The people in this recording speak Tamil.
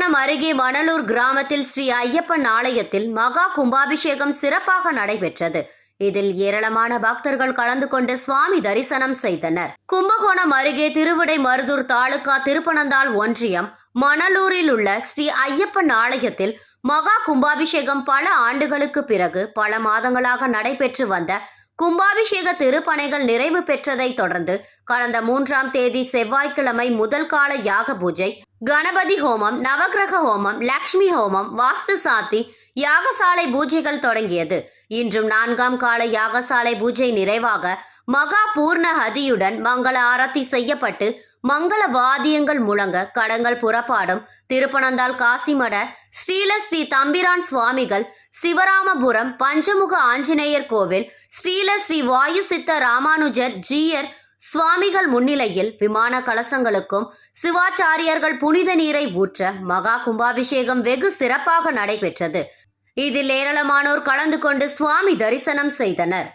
கும்பகோணம் அருகே மணலூர் கிராமத்தில் ஸ்ரீ ஐயப்பன் ஆலயத்தில் மகா கும்பாபிஷேகம் சிறப்பாக நடைபெற்றது. இதில் ஏராளமான பக்தர்கள் கலந்து கொண்டு சுவாமி தரிசனம் செய்தனர். கும்பகோணம் அருகே திருவிடை மருதூர் தாலுகா திருப்பனந்தாள் ஒன்றியம் மணலூரில் உள்ள ஸ்ரீ ஐயப்பன் ஆலயத்தில் மகா கும்பாபிஷேகம் பல ஆண்டுகளுக்கு பிறகு பல மாதங்களாக நடைபெற்று வந்த கும்பாபிஷேக திருப்பணைகள் நிறைவு பெற்றதை தொடர்ந்து கடந்த மூன்றாம் தேதி செவ்வாய்க்கிழமை முதல் கால யாக பூஜை கணபதி ஹோமம் நவக்கிரக ஹோமம் லக்ஷ்மி ஹோமம் வாஸ்து சாத்தி யாகசாலை பூஜைகள் தொடங்கியது. இன்றும் நான்காம் கால யாகசாலை பூஜை நிறைவாக மகா பூர்ண ஹதியுடன் மங்கள ஆரத்தி செய்யப்பட்டு மங்கள வாத்தியங்கள் முழங்க கடங்கள் புறப்பாடும் திருப்பனந்தாள் காசிமட ஸ்ரீல ஸ்ரீ தம்பிரான் சுவாமிகள் சிவராமபுரம் பஞ்சமுக ஆஞ்சநேயர் கோவில் ஸ்ரீல ஸ்ரீ வாயு சித்த ராமானுஜர் ஜீயர் சுவாமிகள் முன்னிலையில் விமான கலசங்களுக்கும் சிவாச்சாரியர்கள் புனித நீரை ஊற்ற மகா கும்பாபிஷேகம் வெகு சிறப்பாக நடைபெற்றது. இதில் ஏராளமானோர் கலந்து கொண்டு சுவாமி தரிசனம் செய்தனர்.